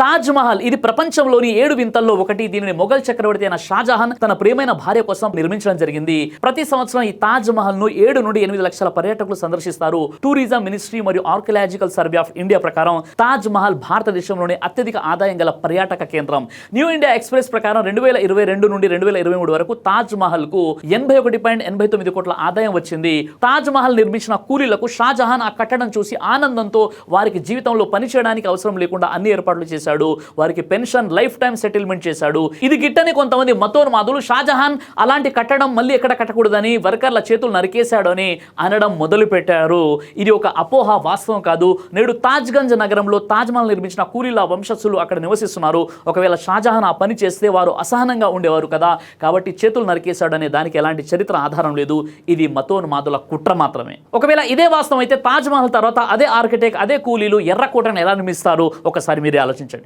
తాజ్ మహల్ ఇది ప్రపంచంలోని ఏడు వింతల్లో ఒకటి. దీనిని మొఘల్ చక్రవర్తి అయిన షాజహాన్ తన ప్రియమైన భార్య కోసం నిర్మించడం జరిగింది. ప్రతి సంవత్సరం ఈ తాజ్ మహల్ను ఏడు నుండి ఎనిమిది లక్షల పర్యాటకులు సందర్శిస్తారు. టూరిజం మినిస్ట్రీ మరియు ఆర్కియలాజికల్ సర్వే ఆఫ్ ఇండియా ప్రకారం తాజ్ మహల్ భారతదేశంలోని అత్యధిక ఆదాయం గల పర్యాటక కేంద్రం. న్యూ ఇండియా ఎక్స్ప్రెస్ ప్రకారం రెండు వేల ఇరవై రెండు నుండి రెండు వేల ఇరవై మూడు వరకు తాజ్ మహల్కు ఎనభై ఒకటి పాయింట్ ఎనభై తొమ్మిది కోట్ల ఆదాయం వచ్చింది. తాజ్ మహల్ నిర్మించిన కూలీలకు షాజహాన్ ఆ కట్టడం చూసి ఆనందంతో వారికి జీవితంలో పనిచేయడానికి అవసరం లేకుండా అన్ని ఏర్పాట్లు చేశారు చేశాడు వారికి పెన్షన్ లైఫ్ టైం సెటిల్మెంట్ చేశాడు. ఇది గిట్టని కొంతమంది మతోన్మాదులు షాజహాన్ అలాంటి కట్టడం మళ్ళీ ఎక్కడ కట్టకూడదని వర్కర్ల చేతులు నరికేశాడు అని అనడం మొదలు పెట్టారు ఇది ఒక అపోహ వాస్తవం కాదు. నేడు తాజ్గంజ్ నగరంలో తాజ్మహల్ నిర్మించిన కూలీల వంశస్థులు అక్కడ నివసిస్తున్నారు. ఒకవేళ షాజహాన్ ఆ పని చేస్తే వారు అసహనంగా ఉండేవారు కదా. కాబట్టి చేతులు నరికేశాడు అనే దానికి ఎలాంటి చరిత్ర ఆధారం లేదు. ఇది మతోన్మాదుల కుట్ర మాత్రమే. ఒకవేళ ఇదే వాస్తవం అయితే తాజ్మహల్ తర్వాత అదే ఆర్కిటెక్ట్ అదే కూలీలు ఎర్రకోటను ఎలా నిర్మిస్తారు? ఒకసారి మీరే ఆలోచించండి.